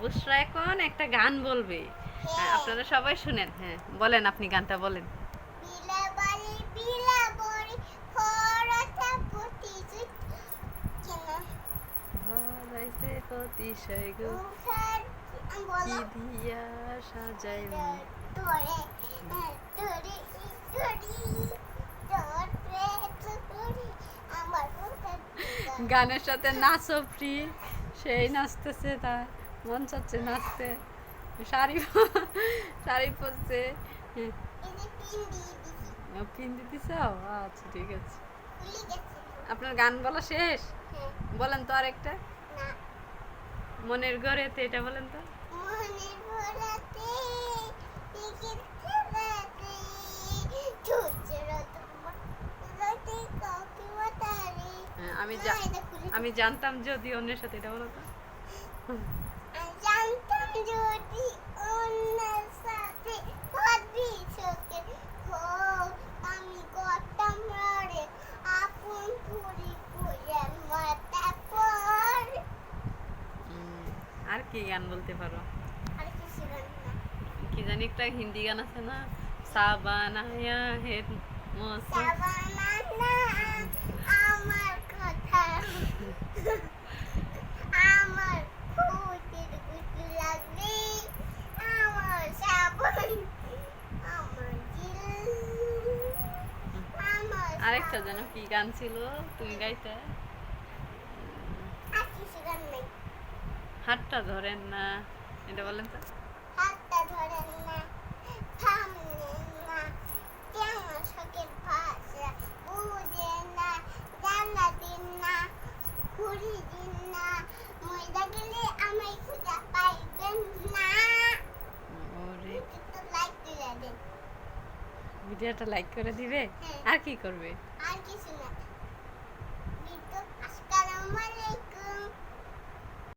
বুসরা এখন একটা গান বলবে। হ্যাঁ, আপনারা সবাই শুনেন। হ্যাঁ বলেন আপনি গানটা বলেন। গানের সাথে নাচো ফ্রি সেই নাচতেছে তার। মন চাচ্ছে নাচতে শাড়ি শাড়ি পরছে পিন দিতেছ আচ্ছা ঠিক আছে। আপনার গান বলা শেষ? হ্যাঁ। বলেন তো আরেকটা। মনের ঘরেতে এটা বলেন তো। হ্যাঁ, আমি আমি জানতাম যদি অন্যের সাথে এটা বলো তো। যদি অন্যের সাথে ভাবি চোখে হোক আমি করতাম রে আপন পুরি পুরের মাথা পর। আর কি গান বলতে পারো? আর কিছু গান কি জানি একটা হিন্দি গান আছে না? সাবানায়া হে মৌসুম সাবানা আরেকটা যেন কি গান ছিল? তুমি গাইতে? হাতটা ধরেন না এটা বলেন তো হাতটা ধরেন না থামলেন না কেমন শখের ভাষা বুঝে না জানা দিন না ঘুরি দিন না ময়দা গেলে আমায় খুঁজা পাইবেন না ওরে একটু লাইক দিয়ে দেন ভিডিওটা লাইক করে দিবে। আর কি করবে আর কিছু না